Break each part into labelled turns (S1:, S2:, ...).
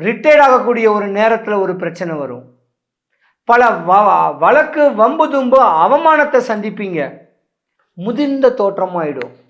S1: Retired ஆகக்கூடிய ஒரு நேரத்தில் ஒரு பிரச்சனை வரும். பல வ- வழக்கு வம்பு தும்பு அவமானத்தை சந்திப்பீங்க. முதிர்ந்த தோற்றமாயிடும்.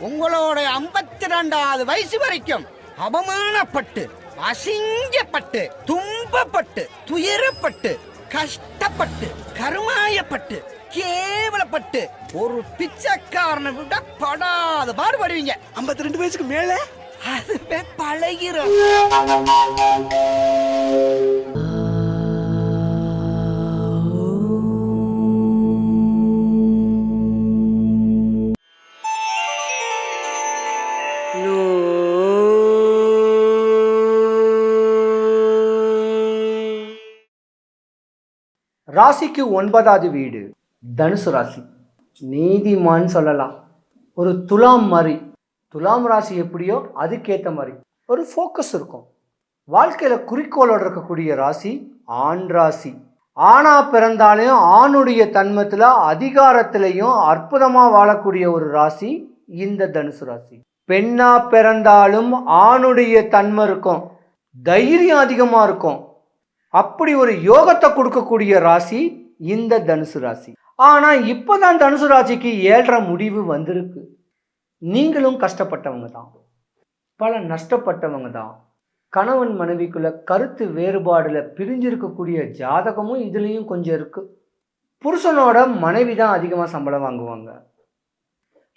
S2: உங்களோட ஐம்பத்தி ரெண்டாவது வயசு வரைக்கும் அவமானப்பட்டு அசிங்கப்பட்டு துன்பப்பட்டு துயரப்பட்டு கஷ்டப்பட்டு கருமாயப்பட்டு கேவலப்பட்டு ஒரு பிச்சைக்காரனை விட படாத பாடுபடுவீங்க.
S3: ஐம்பத்தி ரெண்டு வயசுக்கு மேல?
S2: அதுவே பழகிரும்.
S1: ராசிக்கு ஒன்பதாவது வீடு. தனுசு ராசி. நீதிமான் சொல்லலாம். ஒரு துலாம் மாதிரி துலாம் ராசி எப்படியோ அதுக்கேற்ற மாதிரி ஒரு ஃபோக்கஸ் இருக்கும். வாழ்க்கையில் குறிக்கோளோட இருக்கக்கூடிய ராசி ஆண் ராசி. ஆணா பிறந்தாலையும் ஆணுடைய தன்மத்தில் அதிகாரத்திலையும் அற்புதமாக வாழக்கூடிய ஒரு ராசி இந்த தனுசு ராசி. பெண்ணா பிறந்தாலும் ஆணுடைய தன்மை இருக்கும். தைரியம் அதிகமாக இருக்கும். அப்படி ஒரு யோகத்தை கொடுக்கக்கூடிய ராசி இந்த தனுசு ராசி. ஆனா இப்பதான் தனுசு ராசிக்கு ஏழ்ற முடிவு வந்திருக்கு. நீங்களும் கஷ்டப்பட்டவங்க தான் பல நஷ்டப்பட்டவங்க தான் கணவன் மனைவிக்குள்ள கருத்து வேறுபாடுல பிரிஞ்சிருக்கக்கூடிய ஜாதகமும் இதுலேயும் கொஞ்சம் இருக்கு. புருஷனோட மனைவி தான் அதிகமாக சம்பளம் வாங்குவாங்க.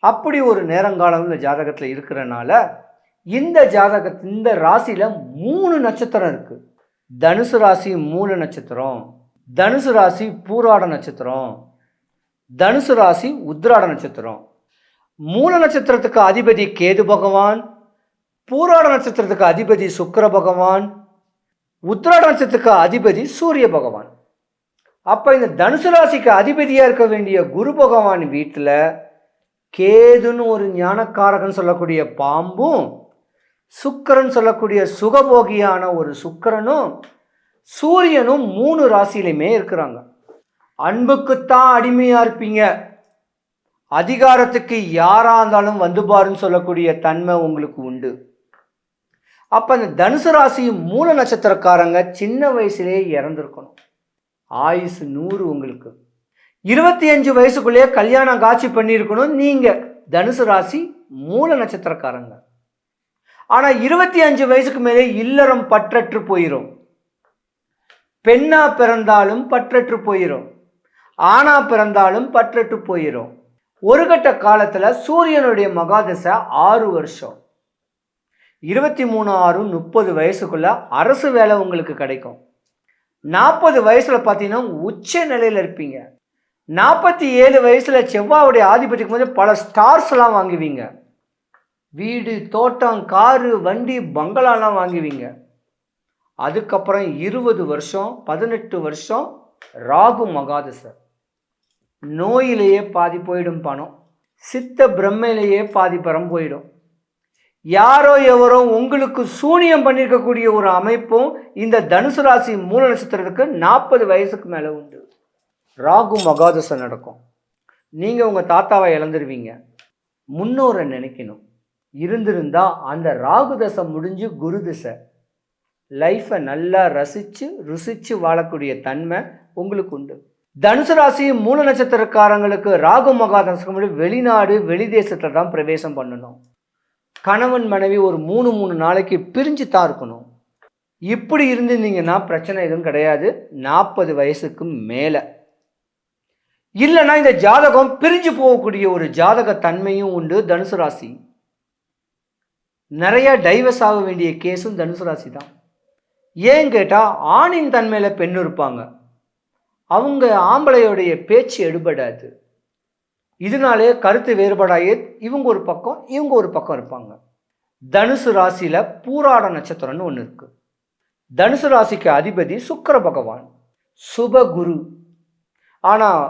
S1: அப்படி ஒரு நேரங்காலம் இந்த ஜாதகத்தில் இருக்கிறனால இந்த ஜாதக இந்த ராசியில் மூணு நட்சத்திரம் இருக்கு. தனுசு ராசி மூல நட்சத்திரம் தனுசு ராசி பூராட நட்சத்திரம். தனுசு ராசி உத்ராட நட்சத்திரம். மூல நட்சத்திரத்துக்கு அதிபதி கேது பகவான் பூராட நட்சத்திரத்துக்கு அதிபதி சுக்கர பகவான் உத்ராட நட்சத்திரத்துக்கு அதிபதி சூரிய பகவான். அப்போ இந்த தனுசு ராசிக்கு அதிபதியாக இருக்க வேண்டிய குரு பகவான் வீட்டில் கேதுன்னு ஒரு ஞானக்காரகன் சொல்லக்கூடிய பாம்பும் சுக்கிரன் சொல்லக்கூடிய சுகபோகியான ஒரு சுக்கிரனும் சூரியனும் மூணு ராசியிலையுமே இருக்கிறாங்க. அன்புக்குத்தான் அடிமையா இருப்பீங்க. அதிகாரத்துக்கு யாரா இருந்தாலும் வந்து பாருன்னு சொல்லக்கூடிய தன்மை உங்களுக்கு உண்டு. அப்ப அந்த தனுசு ராசி மூல நட்சத்திரக்காரங்க சின்ன வயசுலேயே இறந்துருக்கணும். ஆயுசு நூறு உங்களுக்கு. இருபத்தி அஞ்சு வயசுக்குள்ளேயே கல்யாணம் காட்சி பண்ணியிருக்கணும் நீங்க. தனுசு ராசி மூல நட்சத்திரக்காரங்க. ஆனா இருபத்தி அஞ்சு வயசுக்கு மேலே இல்லறம் பற்றற்று போயிடும் பெண்ணா பிறந்தாலும் பற்றற்று போயிடும் ஆணா பிறந்தாலும் பற்றட்டு போயிடும் ஒரு கட்ட காலத்தில் சூரியனுடைய மகாதசை ஆறு வருஷம். இருபத்தி மூணு ஆறு முப்பது வயசுக்குள்ள அரசு வேலை உங்களுக்கு கிடைக்கும். நாற்பது வயசுல பார்த்தீங்கன்னா உச்ச நிலையில் இருப்பீங்க. நாற்பத்தி ஏழு வயசுல செவ்வாவுடைய ஆதிபத்தியக்கு போது பல ஸ்டார்ஸ் எல்லாம் வாங்குவீங்க. வீடு தோட்டம் காரு வண்டி பங்களாலாம் வாங்குவீங்க. அதுக்கப்புறம் இருபது வருஷம் பதினெட்டு வருஷம் ராகு மகாதசை. நோயிலேயே பாதி போயிடும் பணம் சித்த பிரம்மையிலேயே பாதி பரம் போயிடும். யாரோ எவரோ உங்களுக்கு சூனியம் பண்ணியிருக்கக்கூடிய ஒரு அமைப்பும் இந்த தனுசு ராசி மூல நட்சத்திரத்துக்கு நாற்பது வயசுக்கு மேலே உண்டு. ராகு மகாதசை நடக்கும். நீங்கள் உங்கள் தாத்தாவை இழந்துருவீங்க. முன்னோரை நினைக்கணும். இருந்திருந்தா அந்த ராகு தசை முடிஞ்சு குரு திசை. லைஃப்பை நல்லா ரசித்து ருசித்து வாழக்கூடிய தன்மை உங்களுக்கு உண்டு. தனுசு ராசி மூல நட்சத்திரக்காரங்களுக்கு ராகு மகாதசம் வெளிநாடு வெளி தேசத்தில் தான் பிரவேசம் பண்ணணும். கணவன் மனைவி ஒரு மூணு மூணு நாளைக்கு பிரிஞ்சு தான் இருக்கணும். இப்படி இருந்திருந்தீங்கன்னா பிரச்சனை எதுவும் கிடையாது. நாற்பது வயசுக்கு மேலே. இல்லைன்னா இந்த ஜாதகம் பிரிஞ்சு போகக்கூடிய ஒரு ஜாதக தன்மையும் உண்டு. தனுசு ராசி. நிறைய டைவர்ஸ் ஆக வேண்டிய கேஸும் தனுசு ராசி தான். ஏன் கேட்டால் ஆணின் தன்மையில் பெண் இருப்பாங்க. அவங்க ஆம்பளையோடைய பேச்சு எடுபடாது. இதனாலே கருத்து வேறுபாடாயே இவங்க ஒரு பக்கம் இவங்க ஒரு பக்கம் இருப்பாங்க. தனுசு ராசியில் பூராட நட்சத்திரம்னு ஒன்று இருக்குது தனுசு ராசிக்கு அதிபதி சுக்கர பகவான். சுபகுரு ஆனால்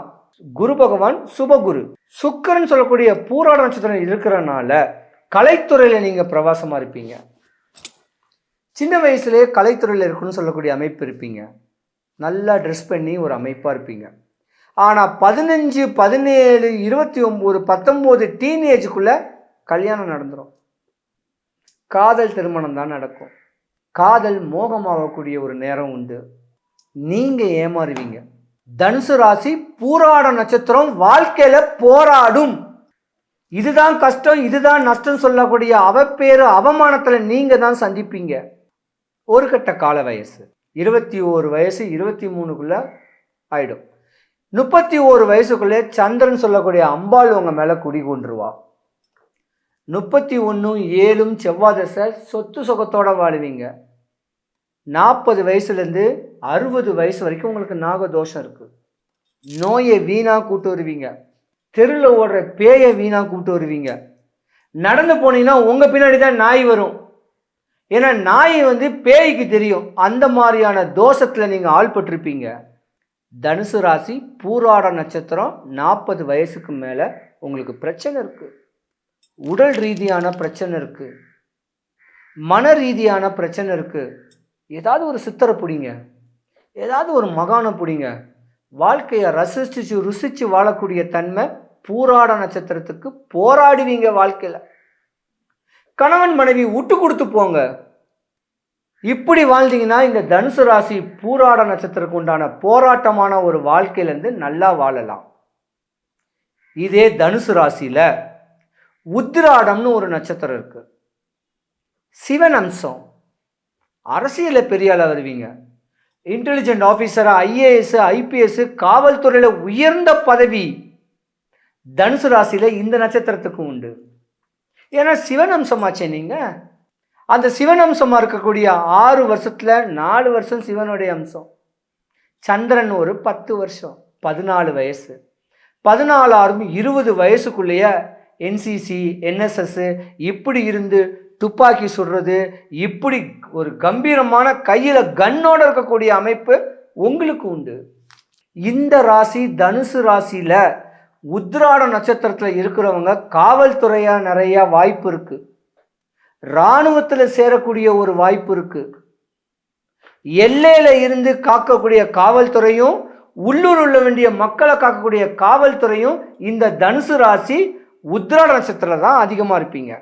S1: குரு பகவான் சுபகுரு சுக்கரன் சொல்லக்கூடிய பூராட நட்சத்திரம் இருக்கிறனால கலைத்துறையில் நீங்கள் பிரவாசமாக இருப்பீங்க. சின்ன வயசுலேயே கலைத்துறையில் இருக்கணும்னு சொல்லக்கூடிய அமைப்பு இருப்பீங்க. நல்லா ட்ரெஸ் பண்ணி ஒரு அமைப்பாக இருப்பீங்க. ஆனால் பதினஞ்சு பதினேழு இருபத்தி ஒம்பது பத்தொம்போது டீனேஜுக்குள்ளே கல்யாணம் நடந்துடும் காதல் திருமணம் தான் நடக்கும். காதல் மோகமாகக்கூடிய ஒரு நேரம் உண்டு. நீங்கள் ஏமாறுவீங்க. தனுசு ராசி பூராட நட்சத்திரம் வாழ்க்கையில் போராடும். இதுதான் கஷ்டம் இதுதான் நஷ்டம் சொல்லக்கூடிய அவப்பேறு அவமானத்தில் நீங்கள் தான் சந்திப்பீங்க. ஒரு கட்ட கால வயசு இருபத்தி ஓரு வயசு இருபத்தி மூணுக்குள்ளே ஆயிடும். முப்பத்தி ஓரு வயசுக்குள்ளே சந்திரன் சொல்லக்கூடிய அம்பாள் உங்கள் மேலே குடி கொண்டுருவா முப்பத்தி ஒன்றும் ஏழும் செவ்வாதசை சொத்து சுகத்தோடு வாழுவீங்க. நாற்பது வயசுலேருந்து அறுபது வயசு வரைக்கும் உங்களுக்கு நாகதோஷம் இருக்குது நோயை வீணாக கூட்டு வருவீங்க. தெருவில் ஓடுற பேயை வீணாக கூப்பிட்டு வருவீங்க. நடந்து போனீங்கன்னா உங்கள் பின்னாடி தான் நாய் வரும். ஏன்னா நாய் வந்து பேய்க்கு தெரியும். அந்த மாதிரியான தோஷத்தில் நீங்கள் ஆள்பட்டிருப்பீங்க. தனுசு ராசி பூராட நட்சத்திரம் நாற்பது வயசுக்கு மேலே உங்களுக்கு பிரச்சனை இருக்குது உடல் ரீதியான பிரச்சனை இருக்குது மன ரீதியான பிரச்சனை இருக்குது ஏதாவது ஒரு சித்தரை பிடிங்க. ஏதாவது ஒரு மகானை பிடிங்க. வாழ்க்கையை ரசிச்சு ருசிச்சு வாழக்கூடிய தன்மை பூராட நட்சத்திரத்துக்கு போராடுவீங்க வாழ்க்கையில். கணவன் மனைவி விட்டு கொடுத்து போங்க. இப்படி வாழ்ந்தீங்கன்னா இந்த தனுசு ராசி பூராட நட்சத்திரக்கு உண்டான போராட்டமான ஒரு வாழ்க்கையிலேருந்து நல்லா வாழலாம். இதே தனுசு ராசியில் உத்திராடம்னு ஒரு நட்சத்திரம் இருக்குது சிவன் அம்சம் அரசியலில் பெரிய வருவீங்க. இன்டெலிஜென்ட் ஆஃபீஸராக ஐஏஎஸ் ஐபிஎஸ் காவல்துறையில் உயர்ந்த பதவி தனுசு ராசியில் இந்த நட்சத்திரத்துக்கு உண்டு. ஏன்னா சிவன் அம்சமாச்சே நீங்கள் அந்த சிவன் அம்சமாக இருக்கக்கூடிய ஆறு வருஷத்தில் நாலு வருஷம் சிவனுடைய அம்சம். சந்திரன் ஒரு பத்து வருஷம் பதினாலு வயசு. பதினாலு ஆறும் இருபது வயசுக்குள்ளேயே என்சிசி என்எஸ்எஸ் இப்படி இருந்து துப்பாக்கி சுடுறது இப்படி ஒரு கம்பீரமான கையில் கண்ணோடு இருக்கக்கூடிய அமைப்பு உங்களுக்கு உண்டு. இந்த ராசி தனுசு ராசியில் உத்ராட நட்சத்திரத்தில் இருக்கிறவங்க காவல்துறையாக நிறையா வாய்ப்பு இருக்குது இராணுவத்தில் சேரக்கூடிய ஒரு வாய்ப்பு இருக்குது எல்லையில் இருந்து காக்கக்கூடிய காவல்துறையும் உள்ளூர் உள்ள வேண்டிய மக்களை காக்கக்கூடிய காவல்துறையும் இந்த தனுசு ராசி உத்ராட நட்சத்திரத்தில் தான் அதிகமாக இருப்பீங்க.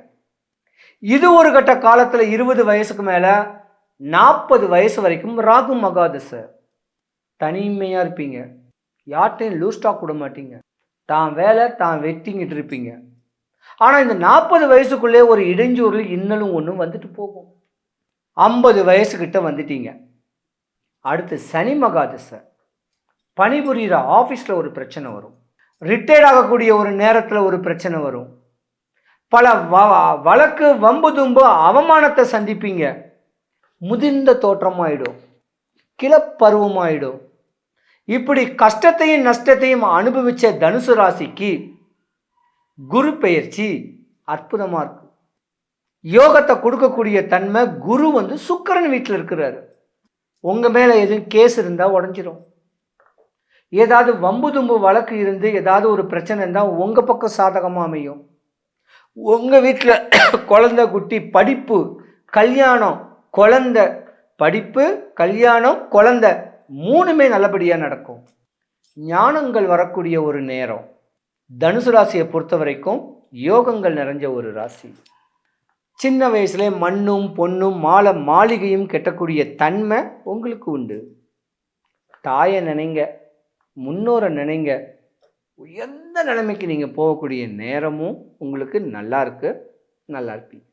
S1: இது ஒரு கட்ட காலத்தில் இருபது வயசுக்கு மேலே நாற்பது வயசு வரைக்கும் ராகு மகாதசை. தனிமையாக இருப்பீங்க. யார்கிட்டையும் லூஸ் ஸ்டாக் விட மாட்டீங்க. தான் வேலை தான் வெட்டிங்கிட்டு இருப்பீங்க. ஆனால் இந்த நாற்பது வயசுக்குள்ளே ஒரு இடைஞ்சூரில் இன்னலும் ஒன்றும் வந்துட்டு போகும். ஐம்பது வயசுக்கிட்ட வந்துட்டீங்க. அடுத்து சனி மகாதசை. பணிபுரிகிற ஆஃபீஸில் ஒரு பிரச்சனை வரும். ரிட்டையர்ட் ஆகக்கூடிய ஒரு நேரத்தில் ஒரு பிரச்சனை வரும். பல வ- வழக்கு வம்பு தும்பு அவமானத்தை சந்திப்பீங்க. முதிர்ந்த தோற்றமாயிடும். கிளப்பருவமாயிடும். இப்படி கஷ்டத்தையும் நஷ்டத்தையும் அனுபவித்த தனுசு ராசிக்கு குரு பெயர்ச்சி அற்புதமாக இருக்கு. யோகத்தை கொடுக்கக்கூடிய தன்மை குரு வந்து சுக்கரன் வீட்டில் இருக்கிறாரு. உங்கள் மேலே எதுவும் கேஸ் இருந்தால் உடஞ்சிரும். ஏதாவது வம்பு தும்பு வழக்கு இருந்து ஏதாவது ஒரு பிரச்சனை இருந்தால் உங்கள் பக்கம் சாதகமாக அமையும். உங்கள் வீட்டில் குழந்த குட்டி படிப்பு கல்யாணம் குழந்த படிப்பு கல்யாணம் குழந்தை. மூணுமே நல்லபடியாக நடக்கும். ஞானங்கள் வரக்கூடிய ஒரு நேரம். தனுசு ராசியை பொறுத்த வரைக்கும் யோகங்கள் நிறைஞ்ச ஒரு ராசி. சின்ன வயசுல மண்ணும் பொண்ணும் மாலை மாளிகையும் கெட்டக்கூடிய தன்மை உங்களுக்கு உண்டு. தாயை நினைங்க முன்னோரை நினைங்க. உயர்ந்த நிலைமைக்கு நீங்கள் போகக்கூடிய நேரமும் உங்களுக்கு நல்லா இருக்கு நல்லா இருப்பீங்க.